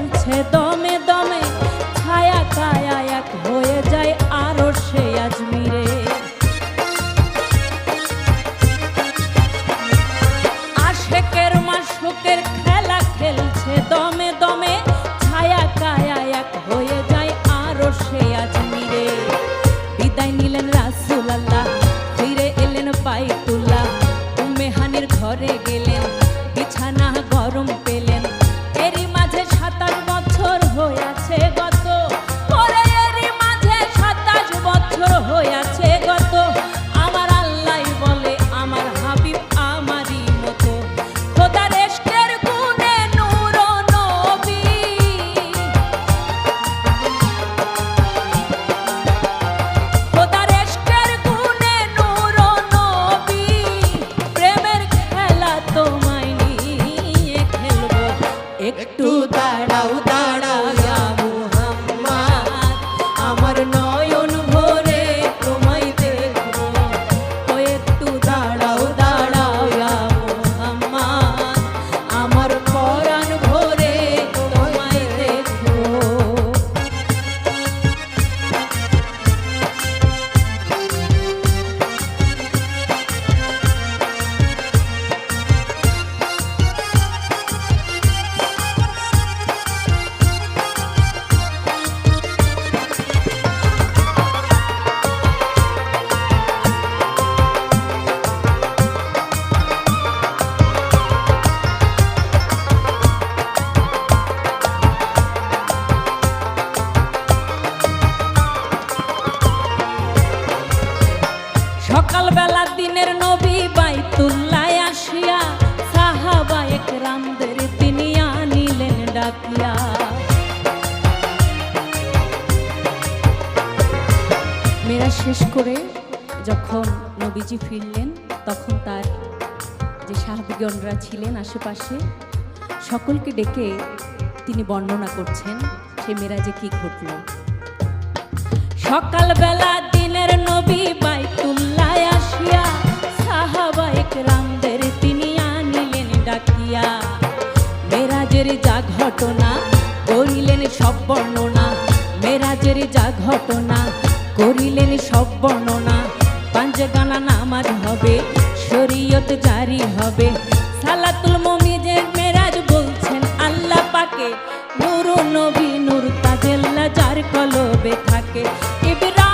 খেলা খেলছে সকালবেলা দিনের নবী বাইতুল্লায় আসিয়া, সাহাবা একরামদের তিনি আনিলেন ডাকিয়া। মেরা শেষ করে যখন নবীজি ফিরলেন, তখন তার যে সাহাবিগণরা ছিলেন আশেপাশে, সকলকে ডেকে তিনি বর্ণনা করছেন সে মেরাজে কি ঘটলো। সকালবেলা দিনের নবী বাইতুল্লায় যা ঘটনা, করিলেন সব বর্ণনা। মেরাজের যা ঘটনা, করিলেন সব বর্ণনা। পাঞ্জগানা নামাজ হবে, শরীয়ত জারি হবে। সালাতুল মমিজের মেরাজ বলছেন আল্লাহ পাকে। নূর নবী নূর তাজেল্লা যার কলবে থাকে। ইব্রাহিম